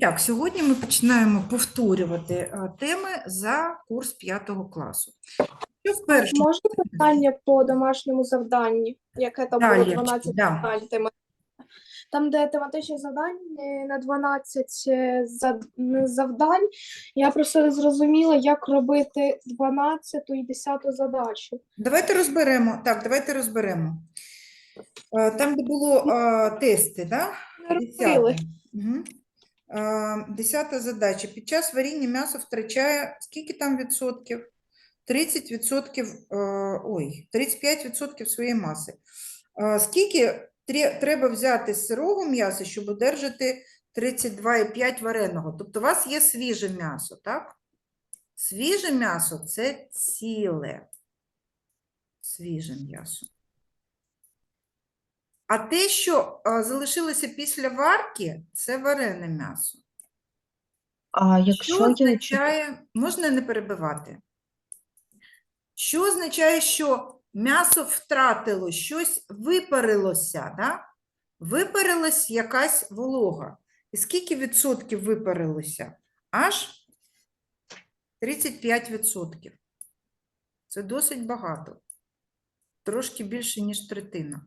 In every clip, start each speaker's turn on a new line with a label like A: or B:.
A: Так, сьогодні ми починаємо повторювати е, теми за курс 5 класу. Що в першому?
B: Можна питання по домашньому завданні, яке там
A: Да,
B: було
A: Лєвчик,
B: 12
A: да.
B: завдань Там, де тематичні завдання на 12 е, завдань, я просто не зрозуміла, як робити 12 і 10 задачу.
A: Давайте розберемо. Так, давайте розберемо. Е, Там, де було е, тести, да?
B: Не робили.
A: Угу. Десята задача. Під час варіння м'ясо втрачає скільки там відсотків? 30 відсотків, е, ой, 35 відсотків своєї маси. Е, Скільки треба взяти з сирого м'яса, щоб одержати 32,5 вареного? Тобто у вас є свіже м'ясо, так? Свіже м'ясо – це ціле. Свіже м'ясо. А те, що а, залишилося після варки, це варене м'ясо.
C: А
A: Що
C: якщо я
A: означає, можна не перебивати? Що означає, що м'ясо втратило, щось випарилося, да? Випарилась якась волога. І скільки відсотків випарилося? Аж 35 відсотків. Це досить багато. Трошки більше, ніж третина.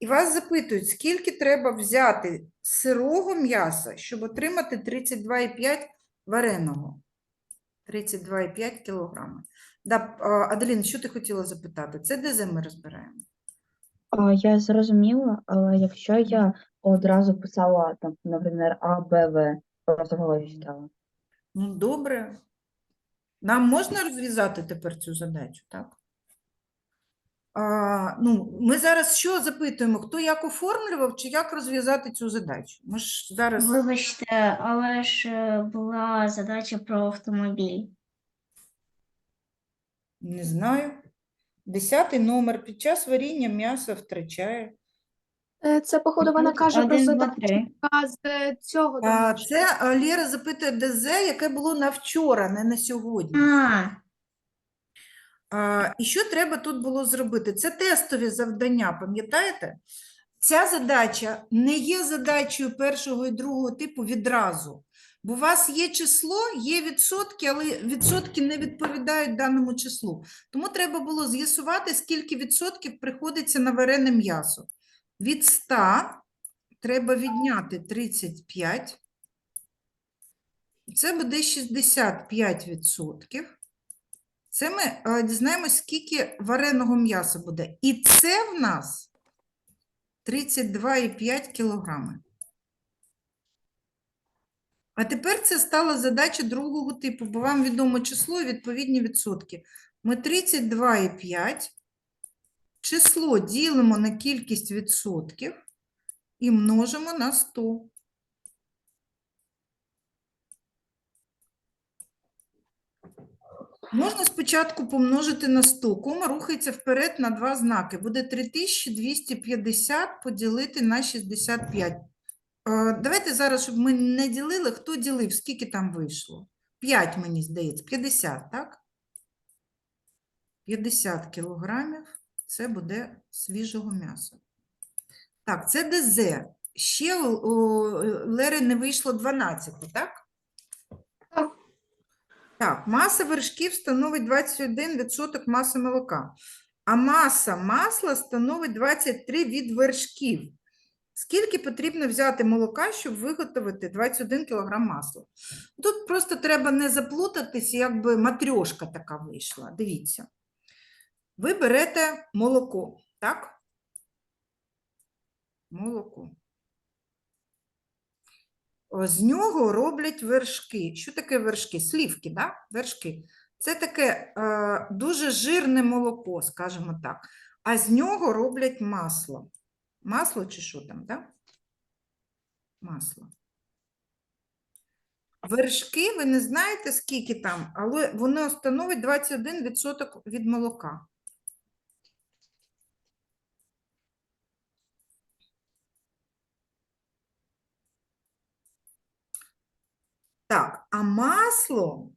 A: І вас запитують, скільки треба взяти сирого м'яса, щоб отримати 32,5 вареного. 32,5 кілограми. Да, Аделін, що ти хотіла запитати? Це ДЗ ми розбираємо.
C: я зрозуміла, але якщо я одразу писала там, наприклад, А, Б, В, просто в голові читала.
A: Ну, добре. Нам можна розв'язати тепер цю задачу, так? А, ну, ми зараз що запитуємо? Хто як оформлював чи як розв'язати цю задачу? Ми ж зараз.
D: Вибачте, але ж була задача про автомобіль.
A: Не знаю. Десятий номер. Під час варіння м'ясо втрачає.
B: Е, Це, походу, вона каже про
D: три.
B: з е, цього
A: А, це Лєра запитує ДЗ, яке було на вчора, не на сьогодні.
D: А,
A: І що треба тут було зробити? Це тестові завдання, пам'ятаєте? Ця задача не є задачею першого і другого типу відразу. Бо у вас є число, є відсотки, але відсотки не відповідають даному числу. Тому треба було з'ясувати, скільки відсотків приходиться на варене м'ясо. Від 100 треба відняти 35. Це буде 65 відсотків. Це ми е, дізнаємось, скільки вареного м'яса буде. І це в нас 32,5 кілограми. А тепер це стала задача другого типу, бо вам відомо число і відповідні відсотки. Ми 32,5 число ділимо на кількість відсотків і множимо на 100. Можна спочатку помножити на 100. Кома рухається вперед на два знаки. Буде 3250 поділити на 65. Е, Давайте зараз, щоб ми не ділили, хто ділив, скільки там вийшло? 5, мені здається, 50, так? 50 кілограмів це буде свіжого м'яса. Так, це ДЗ. Ще у Лери не вийшло 12, так?
B: Так.
A: Так, маса вершків становить 21% маси молока, а маса масла становить 23 від вершків. Скільки потрібно взяти молока, щоб виготовити 21 кг масла? Тут просто треба не заплутатись, якби матрьошка така вийшла. Дивіться. Ви берете молоко, так? Молоко. З нього роблять вершки. Що таке вершки? Слівки, да? Вершки. Це таке е, дуже жирне молоко, скажімо так. А з нього роблять масло. Масло чи що там, да? Масло. Вершки, ви не знаєте, скільки там, але воно становить 21% від молока. Так, а масло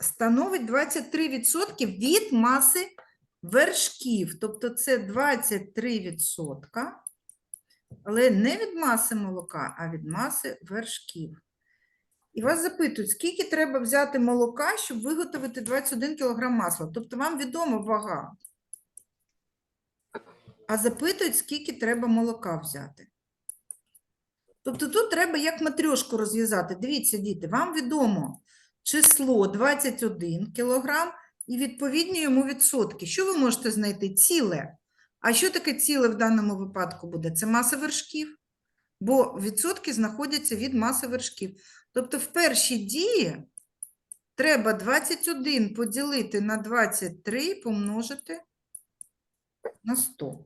A: становить 23% від маси вершків. Тобто це 23% Але не від маси молока, а від маси вершків. І вас запитують, скільки треба взяти молока, щоб виготовити 21 кг масла. Тобто вам відома вага. А запитують, скільки треба молока взяти. Тобто тут треба як матрьошку розв'язати. Дивіться, діти, вам відомо число 21 кг і відповідні йому відсотки. Що ви можете знайти? Ціле. А що таке ціле в даному випадку буде? Це маса вершків, бо відсотки знаходяться від маси вершків. Тобто в першій дії треба 21 поділити на 23 помножити на 100.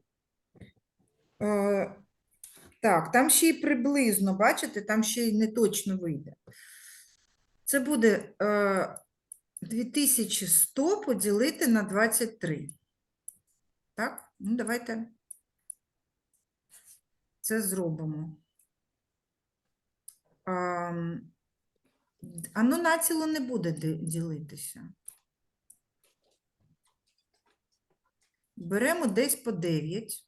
A: Е, так, там ще й приблизно, бачите, там ще й не точно вийде. Це буде е, 2100 поділити на 23. Так, ну давайте це зробимо. Ам, д- А ну націло не буде ділитися. Беремо десь по 9.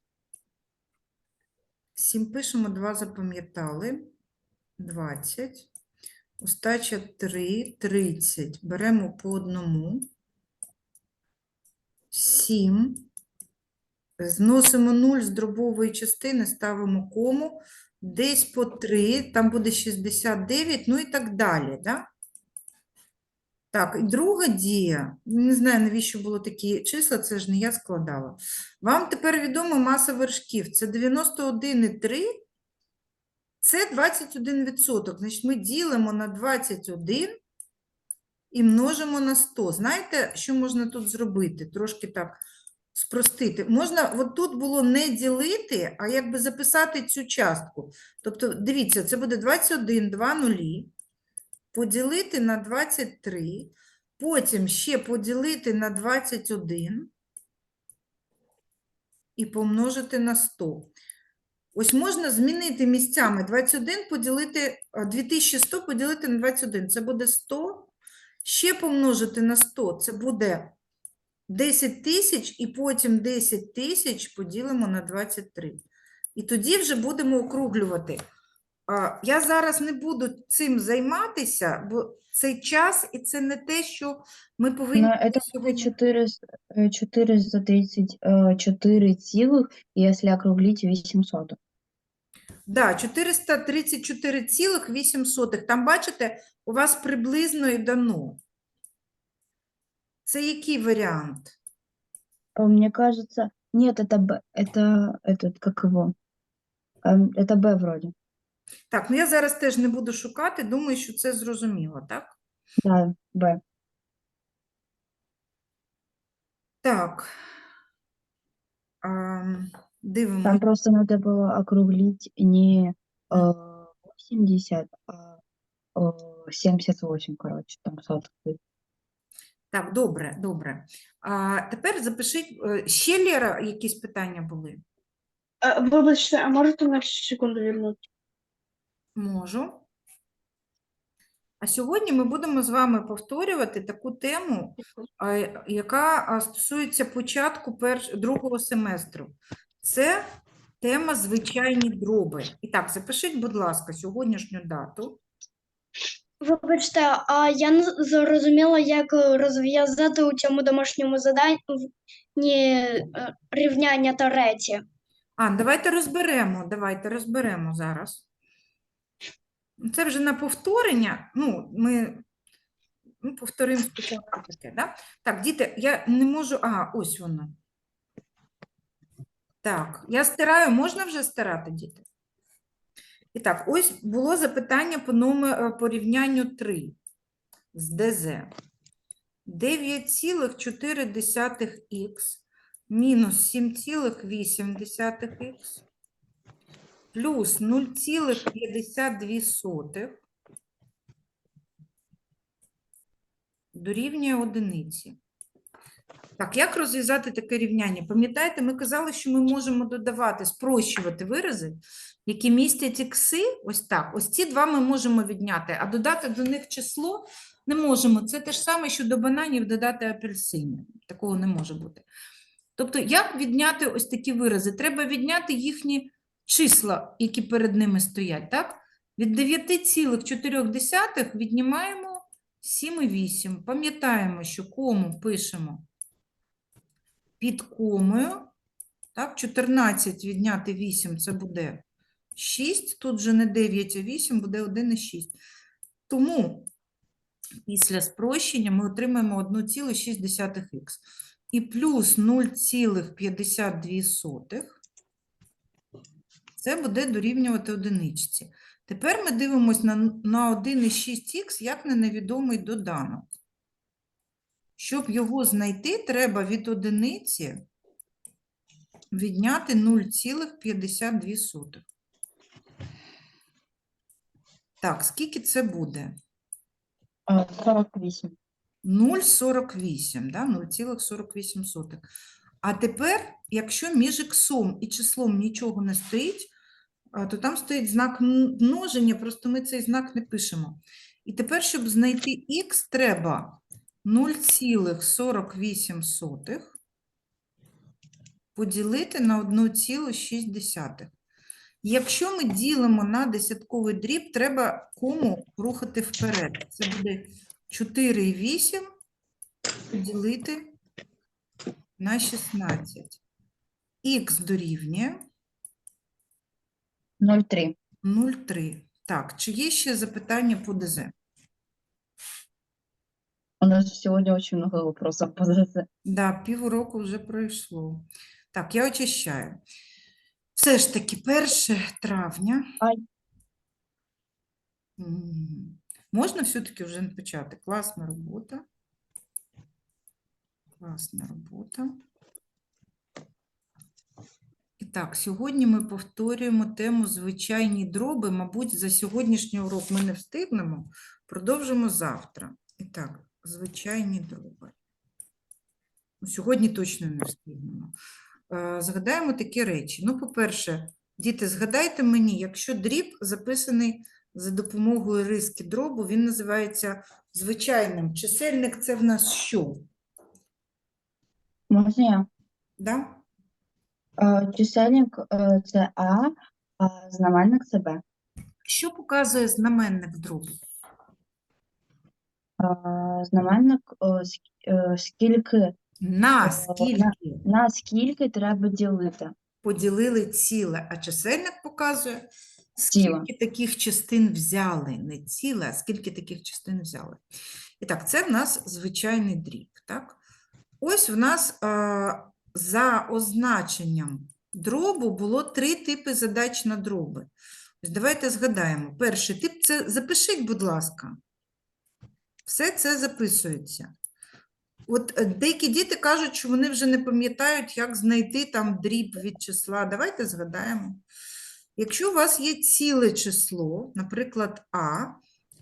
A: 7 пишемо, 2 запам'ятали. 20. Остача 3, 30. Беремо по одному. 7. Зносимо 0 з дробової частини, ставимо кому. Десь по 3, там буде 69, ну і так далі. Да? Так, і друга дія. Не знаю, навіщо було такі числа, це ж не я складала. Вам тепер відома маса вершків. Це 91,3. Це 21%. Значить, ми ділимо на 21 і множимо на 100. Знаєте, що можна тут зробити? Трошки так спростити. Можна, от тут було не ділити, а якби записати цю частку. Тобто, дивіться, це буде 21, 2 нулі, поділити на 23, потім ще поділити на 21 і помножити на 100. Ось можна змінити місцями 21 поділити, 2100 поділити на 21. Це буде 100. Ще помножити на 100. Це буде 10 тисяч і потім 10 тисяч поділимо на 23. І тоді вже будемо округлювати. А, Я зараз не буду цим займатися, бо цей час і це не те, що ми повинні
C: Но это будет
A: сьогодні.
C: 400, э, 434 цілих, если округлить 800.
A: Да, 434,8. Там, бачите, у вас приблизно і дано. Це який варіант?
C: А Мне кажется, нет, это Б, это этот, как его? Эм, Это Б вроде.
A: Так, ну я зараз теж не буду шукати, думаю, що це зрозуміло, так?
C: Да, Б.
A: Так. Ам, Дивимося.
C: Там просто надо было округлить не э, 80, а э, 78, короче, там сотки.
A: Так, добре, добре. А тепер запишіть, е, ще Лєра, якісь питання були?
B: Е, Вибачте, а можете на секунду вернути?
A: Можу. А сьогодні ми будемо з вами повторювати таку тему, яка стосується початку перш... другого семестру. Це тема звичайні дроби. І так, запишіть, будь ласка, сьогоднішню дату.
D: Вибачте, а я не зрозуміла, як розв'язати у цьому домашньому заданні е, рівняння третє.
A: А, давайте розберемо, давайте розберемо зараз. Це вже на повторення. Ну, ми ну, повторимо спочатку таке, да? Так, діти, я не можу. А, ось воно. Так, я стираю, можна вже стирати, діти? І так, ось було запитання по номер, по рівнянню 3 з ДЗ. 9,4х мінус 7,8х плюс 0,52 дорівнює одиниці. Так, як розв'язати таке рівняння? Пам'ятаєте, ми казали, що ми можемо додавати, спрощувати вирази, які містять ікси, ось так. Ось ці два ми можемо відняти, а додати до них число не можемо. Це те ж саме, що до бананів додати апельсини. Такого не може бути. Тобто, як відняти ось такі вирази? Треба відняти їхні числа, які перед ними стоять, так? Від 9,4 віднімаємо 7,8. Пам'ятаємо, що кому пишемо під комою. Так, 14 відняти 8 це буде 6. Тут вже не 9, а 8, буде 1,6. Тому після спрощення ми отримаємо 1,6х. І плюс 0,52 це буде дорівнювати одиничці. Тепер ми дивимося на, на 1,6х як на невідомий доданок. Щоб його знайти, треба від одиниці відняти 0,52. Так, скільки це буде?
C: Е, 48.
A: 0,48, да? 0,48. А тепер, якщо між іксом і числом нічого не стоїть, то там стоїть знак множення, просто ми цей знак не пишемо. І тепер, щоб знайти х, треба 0,48 поділити на 1,6. Якщо ми ділимо на десятковий дріб, треба кому рухати вперед. Це буде 4,8 поділити на 16. Х дорівнює
C: 0,3.
A: 0,3. Так, чи є ще запитання по ДЗ?
C: У нас сегодня очень много вопросов по ЗЗ.
A: Да, півроку вже пройшло. Так, я очищаю. Все ж таки, 1 травня.
C: Ай.
A: М, Можна все-таки вже почати? Класна робота. Класна робота. Так, сьогодні ми повторюємо тему звичайні дроби. Мабуть, за сьогоднішній урок ми не встигнемо. Продовжимо завтра. І так, звичайні дроби. Ну, Сьогодні точно не встигнемо. Е, Згадаємо такі речі. Ну, по-перше, діти, згадайте мені, якщо дріб записаний за допомогою риски дробу, він називається звичайним. Чисельник це в нас що?
C: Можна я?
A: Да?
C: Е, Чисельник е, це А, а знаменник це Б.
A: Що показує знаменник?
C: Е, Знаменник е, е, скільки
A: На
C: на- скільки треба ділити.
A: поділили ціле, а чисельник показує,
C: Ціле.
A: скільки таких частин взяли. Не ціле, а скільки таких частин взяли. І так, це в нас звичайний дріб. Так? Ось в нас а, за означенням дробу було три типи задач на дроби. Ось давайте згадаємо. Перший тип це запишіть, будь ласка. Все це записується. От е, деякі діти кажуть, що вони вже не пам'ятають, як знайти там дріб від числа. Давайте згадаємо. Якщо у вас є ціле число, наприклад, А,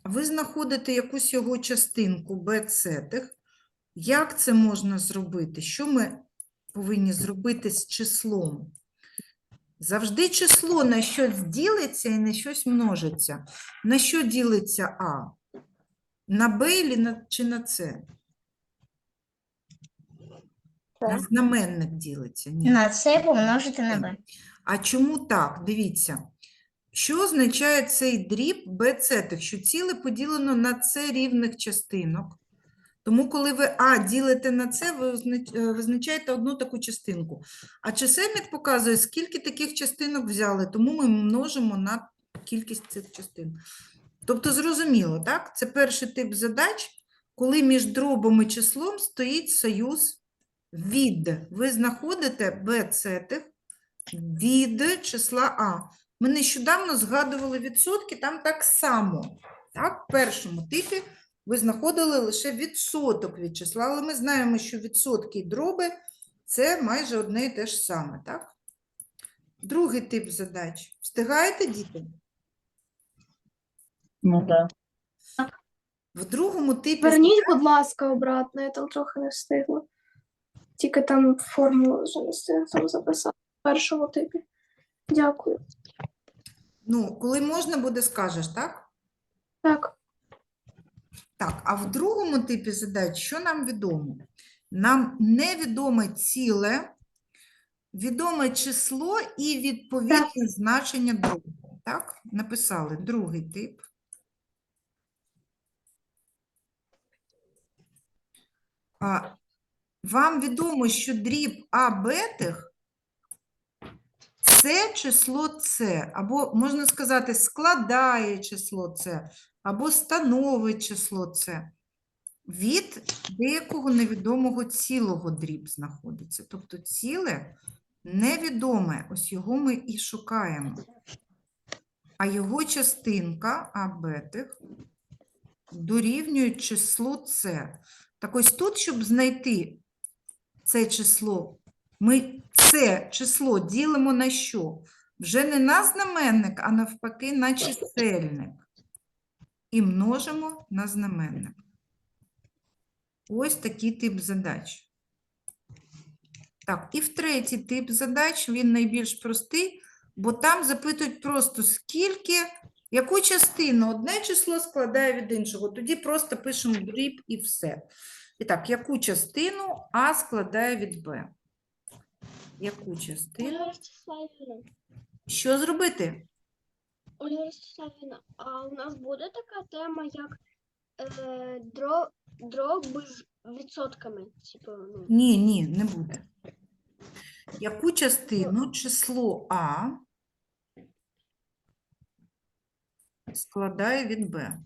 A: ви знаходите якусь його частинку b цетих, як це можна зробити? Що ми повинні зробити з числом? Завжди число на щось ділиться і на щось множиться. На що ділиться А? На Б на, чи на С? На знаменник ділиться. Ні.
E: На це помножити на b.
A: А чому так? Дивіться. Що означає цей дріб b що ціле поділено на c рівних частинок. Тому, коли ви А ділите на С, ви е, визначаєте одну таку частинку. А чисельник показує, скільки таких частинок взяли, тому ми множимо на кількість цих частин. Тобто, зрозуміло, так? Це перший тип задач, коли між дробом і числом стоїть союз від. Ви знаходите b цетих від числа А. Ми нещодавно згадували відсотки, там так само. Так, в першому типі ви знаходили лише відсоток від числа, але ми знаємо, що відсотки і дроби це майже одне і те ж саме, так? Другий тип задач. Встигаєте, діти?
C: Ну да.
A: В другому типі
B: Верніть, будь ласка, обратно, я там трохи не встигла. Тільки там формулу вже не встигла там записати в першому типі. Дякую.
A: ну, коли можна буде, скажеш, так?
B: Так,
A: Так, а в другому типі задач, що нам відомо? Нам невідоме ціле відоме число і відповідне значення дробу. Так? Написали другий тип. А, вам відомо, що дріб А бетих це число С, або можна сказати, складає число С, або становить число С. Від деякого невідомого цілого дріб знаходиться. Тобто ціле невідоме, ось його ми і шукаємо. А його частинка А бетих дорівнює числу С. Так ось тут, щоб знайти це число, ми це число ділимо на що? Вже не на знаменник, а навпаки на чисельник. І множимо на знаменник. Ось такий тип задач. Так, і в третій тип задач, він найбільш простий, бо там запитують просто скільки, яку частину одне число складає від іншого. Тоді просто пишемо дріб і все. І так, яку частину А складає від Б? Яку частину? Що зробити?
F: Ольга Ростиславівна, а у нас буде така тема, як е, дро, дроби з відсотками? Типу, ну,
A: Ні, ні, не буде. Яку частину число А складає від Б?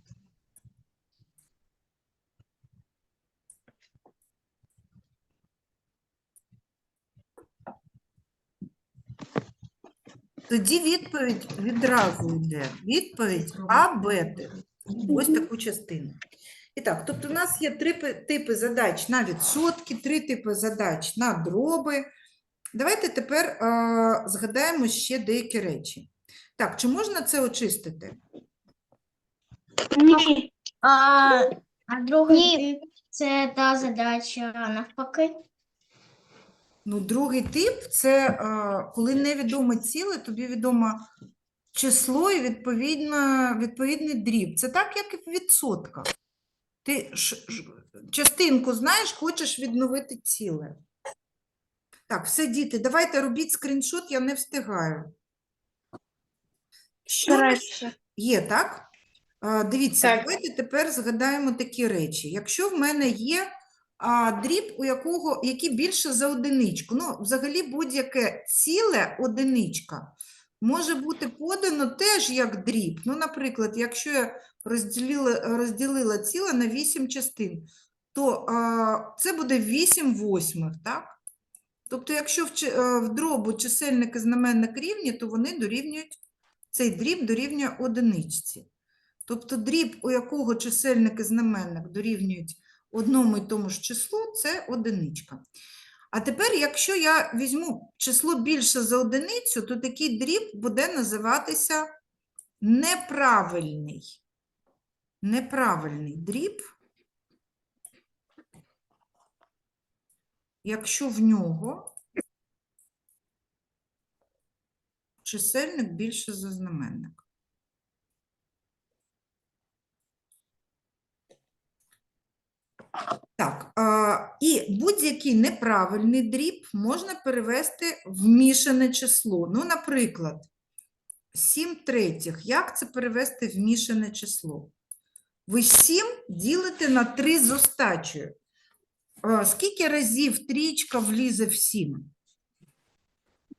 A: Тоді відповідь відразу йде. Відповідь А, Б. Ось таку частину. І так, тобто у нас є три типи задач на відсотки, три типи задач на дроби. Давайте тепер е, згадаємо ще деякі речі. Так, чи можна це очистити?
E: Ні. А, а другий тип це та задача навпаки.
A: Ну, другий тип це е, коли невідоме ціле, тобі відомо число і відповідно, відповідний дріб. Це так, як і в відсотках. Ти частинку знаєш, хочеш відновити ціле. Так, все, діти, давайте робіть скріншот, я не встигаю. Що
B: Краще.
A: Є, так? Дивіться,
B: Так.
A: давайте тепер згадаємо такі речі. Якщо в мене є а, дріб, у якого, який більше за одиничку, ну, взагалі будь-яке ціле одиничка може бути подано теж як дріб. Ну, наприклад, якщо я розділила, розділила ціле на 8 частин, то а, це буде 8 восьмих, так? Тобто, якщо в, е, в дробу чисельник і знаменник рівні, то вони дорівнюють цей дріб дорівнює одиничці. Тобто дріб, у якого чисельник і знаменник дорівнюють одному і тому ж числу, це одиничка. А тепер, якщо я візьму число більше за одиницю, то такий дріб буде називатися неправильний. Неправильний дріб, якщо в нього чисельник більше за знаменник. Так, а, і будь-який неправильний дріб можна перевести в мішане число. Ну, наприклад, 7 третіх. Як це перевести в мішане число? Ви 7 ділите на 3 з остачею. А, Скільки разів трічка влізе в 7?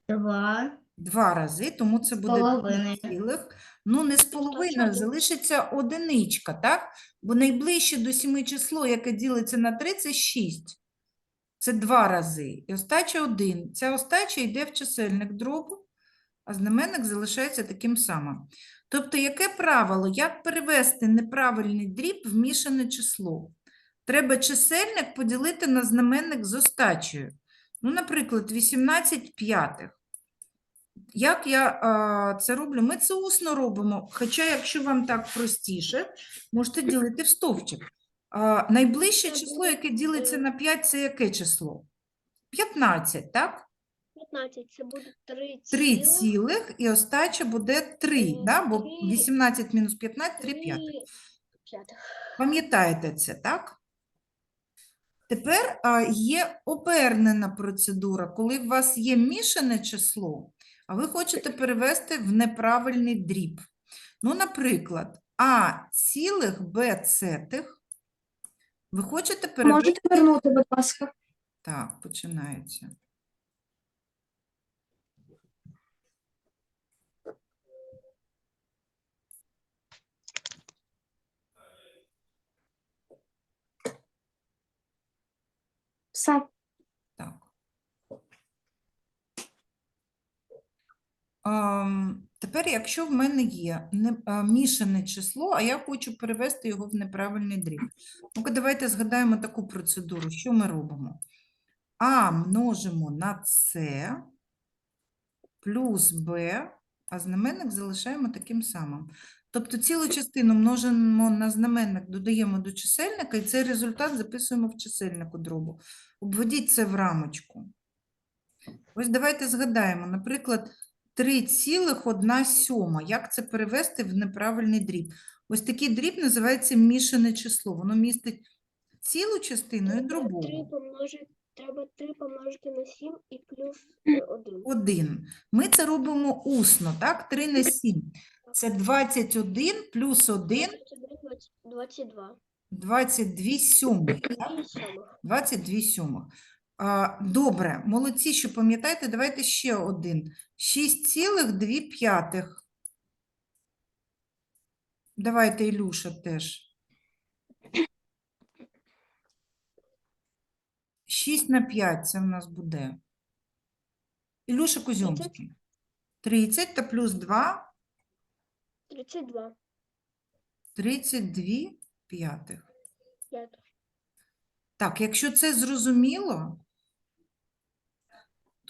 E: Два.
A: Два рази, тому це буде
E: Половини.
A: цілих. Ну, не з половиною, залишиться одиничка, так? Бо найближче до сіми число, яке ділиться на 3, це 6. Це два рази. І остача 1. Ця остача йде в чисельник дробу, а знаменник залишається таким самим. Тобто, яке правило? Як перевести неправильний дріб в мішане число? Треба чисельник поділити на знаменник з остачею. Ну, наприклад, 18 п'ятих. Як я а, це роблю? Ми це усно робимо. Хоча, якщо вам так простіше, можете ділити в стовпчик. А, найближче число, яке ділиться на 5, це яке число? 15, так?
F: 15, це буде 3
A: 3 цілих і остача буде 3,
F: Е,
A: да? бо 18 мінус 15 – 3 п'ятих. Пам'ятаєте це, так? Тепер а, є обернена процедура, коли у вас є мішане число, а ви хочете перевести в неправильний дріб. Ну, наприклад, А цілих Б цетих ви хочете перевести.
B: Можете вернути, будь ласка.
A: Так, починається.
B: Все.
A: Так. Ам, тепер, якщо в мене є мішане число, а я хочу перевести його в неправильний дріб. Ну-ка, давайте згадаємо таку процедуру. Що ми робимо? А множимо на С плюс Б, а знаменник залишаємо таким самим. Тобто цілу частину множимо на знаменник, додаємо до чисельника, і цей результат записуємо в чисельнику дробу. Обведіть це в рамочку. Ось давайте згадаємо, наприклад, 3,1 сьома. Як це перевести в неправильний дріб? Ось такий дріб називається мішане число. Воно містить цілу частину і дробову.
F: 3 помножити, треба 3 помножити на 7 і плюс 1.
A: 1. Ми це робимо усно, так? 3 на 7. Це 21 плюс 1
F: 22.
A: 22 сьомих. так?
F: 2 сьомих.
A: 22 сьомих. Добре, молодці, що пам'ятаєте, давайте ще один. 6,2 п'ятих. Давайте, Ілюша, теж. 6 на 5 це в нас буде. Ілюша Кузьомський. 30 та плюс 2
F: 32.
A: 32 п'ятих.
F: П'ятих.
A: Так, якщо це зрозуміло,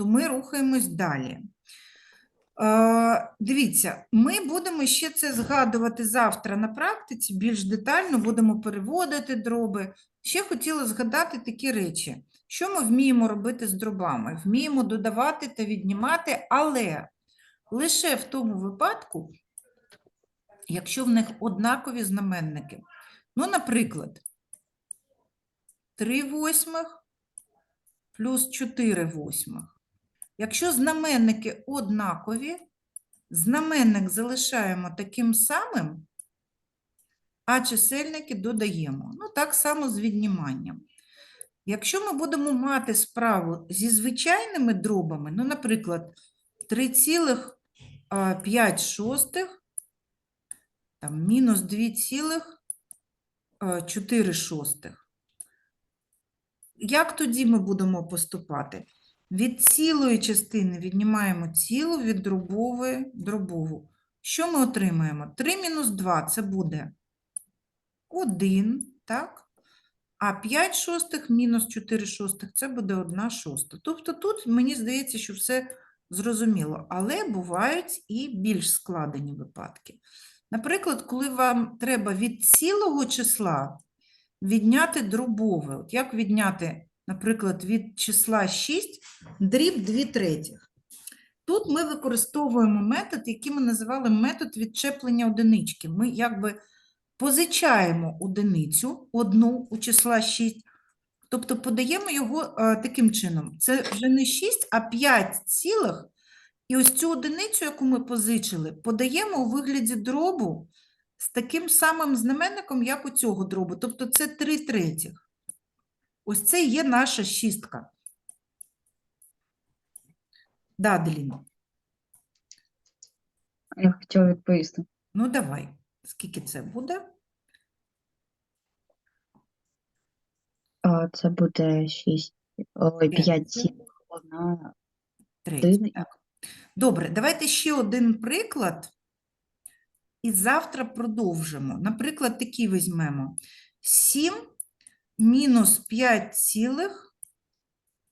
A: то ми рухаємось далі. Е, дивіться, ми будемо ще це згадувати завтра на практиці, більш детально будемо переводити дроби. Ще хотіла згадати такі речі. Що ми вміємо робити з дробами? Вміємо додавати та віднімати, але лише в тому випадку, якщо в них однакові знаменники. Ну, наприклад, 3 восьмих плюс 4 восьмих. Якщо знаменники однакові, знаменник залишаємо таким самим, а чисельники додаємо. Ну, так само з відніманням. Якщо ми будемо мати справу зі звичайними дробами, ну, наприклад, 3,5 шостих, там, мінус 2,4 шостих. Як тоді ми будемо поступати? Від цілої частини віднімаємо цілу, від дробової – дробову. Що ми отримаємо? 3 мінус 2 – це буде 1, так? А 5 шостих мінус 4 шостих – це буде 1 шоста. Тобто тут, мені здається, що все зрозуміло. Але бувають і більш складені випадки. Наприклад, коли вам треба від цілого числа відняти дробове. От як відняти, наприклад, від числа 6 дріб 2 третіх. Тут ми використовуємо метод, який ми називали метод відчеплення одинички. Ми якби позичаємо одиницю, одну у числа 6, тобто подаємо його е, таким чином. Це вже не 6, а 5 цілих. І ось цю одиницю, яку ми позичили, подаємо у вигляді дробу з таким самим знаменником, як у цього дробу. Тобто це 3 третіх. Ось це є наша шістка. Да, Аделіна?
C: Я хотіла відповісти.
A: Ну, давай. Скільки це буде?
C: А, Це буде 6, ой, 5
A: цілих.
C: цілих, одна
A: Третє.
C: Один.
A: Так. Добре, давайте ще один приклад. І завтра продовжимо. Наприклад, такий візьмемо. 7 мінус 5 цілих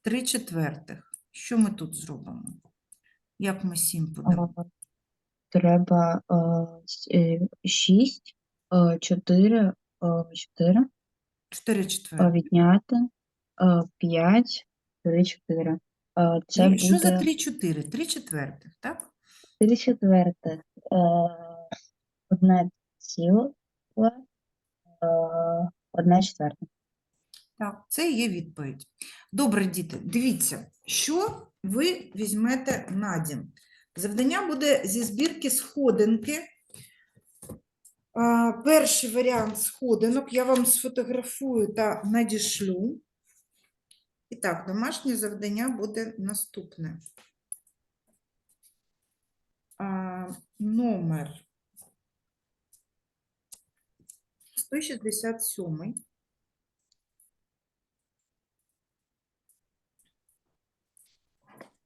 A: 3 четвертих. Що ми тут зробимо? Як ми 7 подамо?
C: Треба 6, 4, 4
A: 4 четвертих.
C: відняти 5, 3, 4. Це
A: І Що за
C: буде
A: 3 4? 3 четвертих, так?
C: 3 четвертих. Одна ціла, одна четверта.
A: Так, це є відповідь. Добре, діти, дивіться, що ви візьмете на дім. Завдання буде зі збірки сходинки. Перший варіант сходинок я вам сфотографую та надішлю. І так, домашнє завдання буде наступне. Номер 167.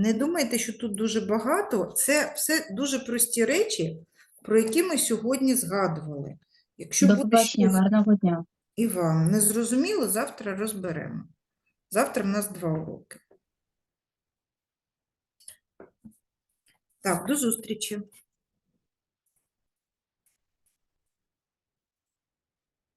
A: Не думайте, що тут дуже багато. Це все дуже прості речі, про які ми сьогодні згадували. Якщо
C: До
A: буде щось
C: гарного дня.
A: і вам не зрозуміло, завтра розберемо. Завтра в нас два уроки. Так, до зустрічі.